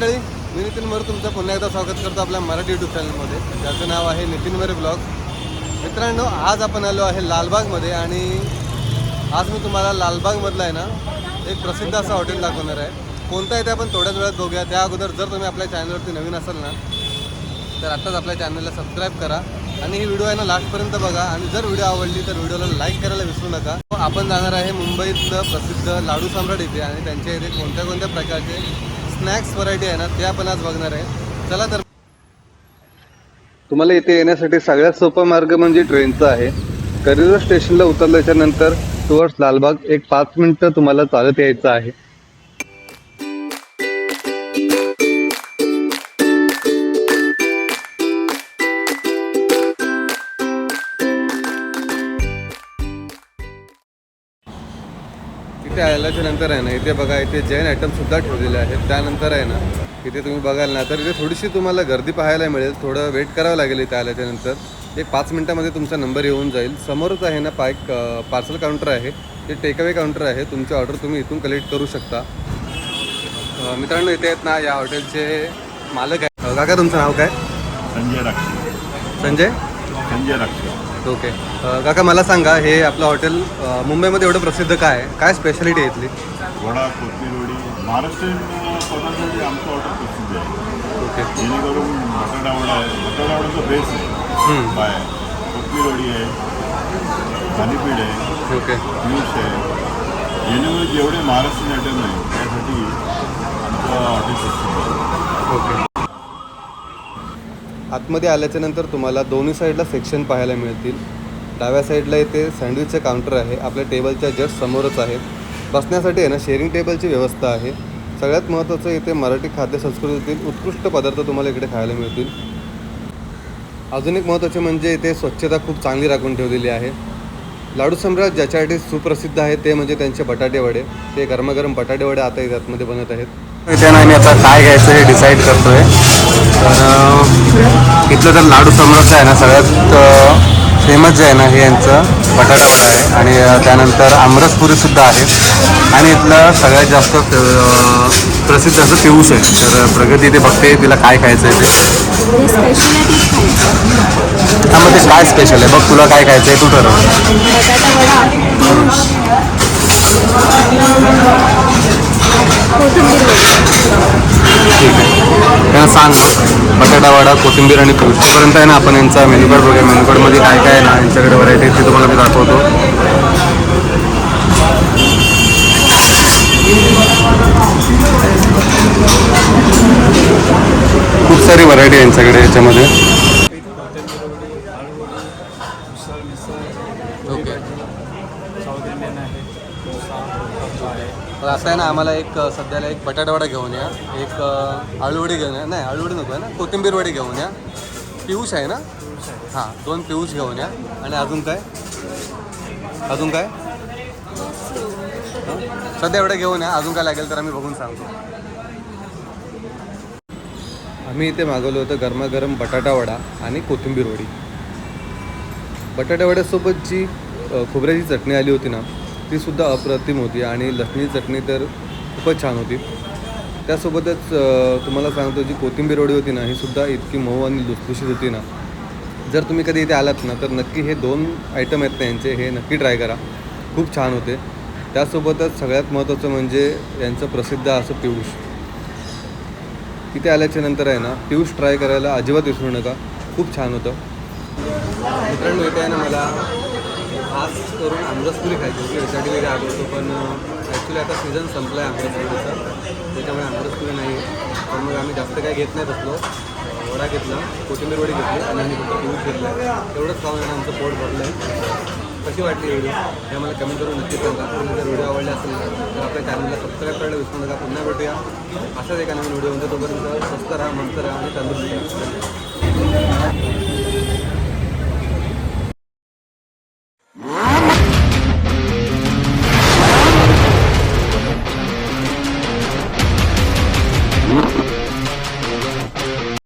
मंडळी मी नितीन मर तुमचं पुन्हा एकदा स्वागत करतो आपल्या मराठी यूट्यूब चॅनलमध्ये ज्याचं नाव आहे नितीन मोरे ब्लॉग मित्रांनो आज आपण आलो आहे लालबागमध्ये आणि आज मी तुम्हाला लालबागमधलं आहे ना एक प्रसिद्ध असं हॉटेल दाखवणार आहे. कोणतं आहे ते आपण थोड्याच वेळात बघूया. त्या अगोदर जर तुम्ही आपल्या चॅनलवरती नवीन असाल ना तर आत्ताच आपल्या चॅनलला सबस्क्राईब करा. आणि ही व्हिडिओ आहे ना लास्टपर्यंत बघा. आणि जर व्हिडिओ आवडली तर व्हिडिओला लाईक करायला विसरू नका. आपण जाणार आहे मुंबईतलं प्रसिद्ध लाडू सम्राट इथे आणि त्यांच्या इथे कोणत्या कोणत्या प्रकारचे स्नॅक्स व्हरायटी आहे ना ते आपण आज बघणार आहे. चला तर तुम्हाला इथे येण्यासाठी सगळ्यात सोपा मार्ग म्हणजे ट्रेनचा आहे. करिअर स्टेशनला उतरल्याच्या नंतर टुवर्ड्स लालबाग एक पाच मिनटं तुम्हाला चालत यायचं आहे. इथे आल्याच्यानंतर आहे ना इथे बघा इथे जैन आयटम सुद्धा ठेवलेले आहेत. त्यानंतर आहे ना इथे तुम्ही बघाल ना तर इथे थोडीशी तुम्हाला गर्दी पाहायला मिळेल. थोडं वेट करावं लागेल इथे आल्याच्यानंतर. एक पाच मिनिटामध्ये तुमचा नंबर येऊन जाईल. समोरच आहे ना पाय पार्सल काउंटर आहे. ते टेकअवे काउंटर आहे. तुमची ऑर्डर तुम्ही इथून कलेक्ट करू शकता. मित्रांनो इथे आहेत ना या हॉटेलचे मालक आहे अं, काका तुमचं नाव काय? संजय राक्षे. संजय? संजय राक्षे. ओके. काका मला सांगा हे आपलं हॉटेल मुंबईमध्ये एवढं प्रसिद्ध काय आहे? काय स्पेशालिटी आहे इथली? वडा कोथमीर वडी. महाराष्ट्रीयन पदार्थासाठी आमचं ऑर्डर प्रसिद्ध आहे. ओके. जेणेकरून बटाटा वडा आहे. बटाटा वडाचा बेस आहे. काय कोथमीर वडी आहे. थालीपीठ आहे. ओके. ज्यूस आहे. जेणेकरून जेवढे महाराष्ट्रीयन आयटम आहे त्यासाठी आमचं हॉटेल प्रसिद्ध आहे. ओके. आतमध्ये आल्याच्यानंतर तुम्हाला दोन्ही साईडला सेक्शन पाहायला मिळतील. डाव्या साईडला इथे सँडविचचं काउंटर आहे. आपल्या टेबलच्या जस्ट समोरच आहे. बसण्यासाठी आहे ना शेअरिंग टेबलची व्यवस्था आहे. सगळ्यात महत्त्वाचं इथे मराठी खाद्य संस्कृतीतील उत्कृष्ट पदार्थ तुम्हाला इकडे खायला मिळतील. अजून एक महत्त्वाचे म्हणजे इथे स्वच्छता खूप चांगली राखून ठेवलेली आहे. लाडू सम्राट ज्याच्यासाठी सुप्रसिद्ध आहे ते म्हणजे त्यांचे बटाटे वडे. ते गरमागरम बटाटे वडे आता इथे आतमध्ये बनत आहेत. इथे ना मी आता काय घ्यायचं हे डिसाईड करतोय. तर इथलं तर लाडू सम्राट आहे ना सगळ्यात फेमस जे आहे ना हे यांचं बटाटा वडा आहे. आणि त्यानंतर आमरसपुरीसुद्धा आहे. आणि इथलं सगळ्यात जास्त प्रसिद्ध असं पिऊस आहे. तर प्रगती इथे बघते तिला काय खायचं आहे ते. हे खायचं त्यामध्ये काय स्पेशल आहे? बघ तुला काय खायचं आहे तू ठरव. ठीक आहे. त्यांना सांग. मग बटाटा वडा कोथिंबीर आणि पिऊस तोपर्यंत आहे ना आपण यांचा मेनू कार्ड बघूया. मेनू कार्डमध्ये काय काय आहे ना यांच्याकडे व्हरायटी ती तुम्हाला मी दाखवतो. खूप सारी व्हरायटी आहे यांच्याकडे याच्यामध्ये. आहे असं आहे ना आम्हाला एक सध्याला एक बटाटावडा घेऊन या एक आळूवडी घेऊन या. नाही आळूवडी नको आहे ना कोथिंबीर वडी घेऊन या. पिऊस आहे ना? हां दोन पिऊस घेऊन या. आणि अजून काय? अजून काय? सध्या एवढं घेऊन या अजून काय लागेल तर आम्ही बघून सांगतो. आम्ही इथे मागवलं होतं गरमागरम बटाटावडा आणि कोथिंबीर वडी. जी खोबऱ्याची चटणी आली होती ना तीसुद्धा अप्रतिम होती आणि लसणीची चटणी तर खूपच छान होती. त्यासोबतच तुम्हाला सांगतो जी कोथिंबीर वडी होती ना ही सुद्धा इतकी मऊ आणि लुसलुशीत होती ना. जर तुम्ही कधी इथे आलात ना तर नक्की हे दोन आयटम आहेत ना यांचे हे नक्की ट्राय करा. खूप छान होते. त्यासोबतच सगळ्यात महत्त्वाचं म्हणजे यांचं प्रसिद्ध असं पियुष. तिथे आल्याच्यानंतर आहे ना पियुष ट्राय करायला अजिबात विसरू नका. खूप छान होतं. मित्रांनो इथे आहे ना मला खास करून आमरसपुरी खायची. होती यासाठी वगैरे आलो पण ॲक्च्युली आता सीझन संपला आहे आमरसपुरीचा. त्याच्यामुळे आमरसपुरी नाही आहे तर मग आम्ही जास्त काही घेत नाही बसलो वडा घेतला कोथिंबीर वडी घेतली आणि आम्ही फक्त पिऊस घेतला तेवढंच खाऊन आहे आमचं पोट भरलं आहे कशी वाटली व्हिडिओ हे आम्हाला कमेंट करून नक्की सांगा. तुम्हाला जर व्हिडिओ आवडला असेल तर आपल्या चॅनलला सबस्क्राईब करायला विसरू नका. पुन्हा भेटूया. असाच एका नवीन व्हिडिओ म्हणजे तोपर्यंत स्वस्त राहा मस्त राहा आणि तंदुरुस्त राहा.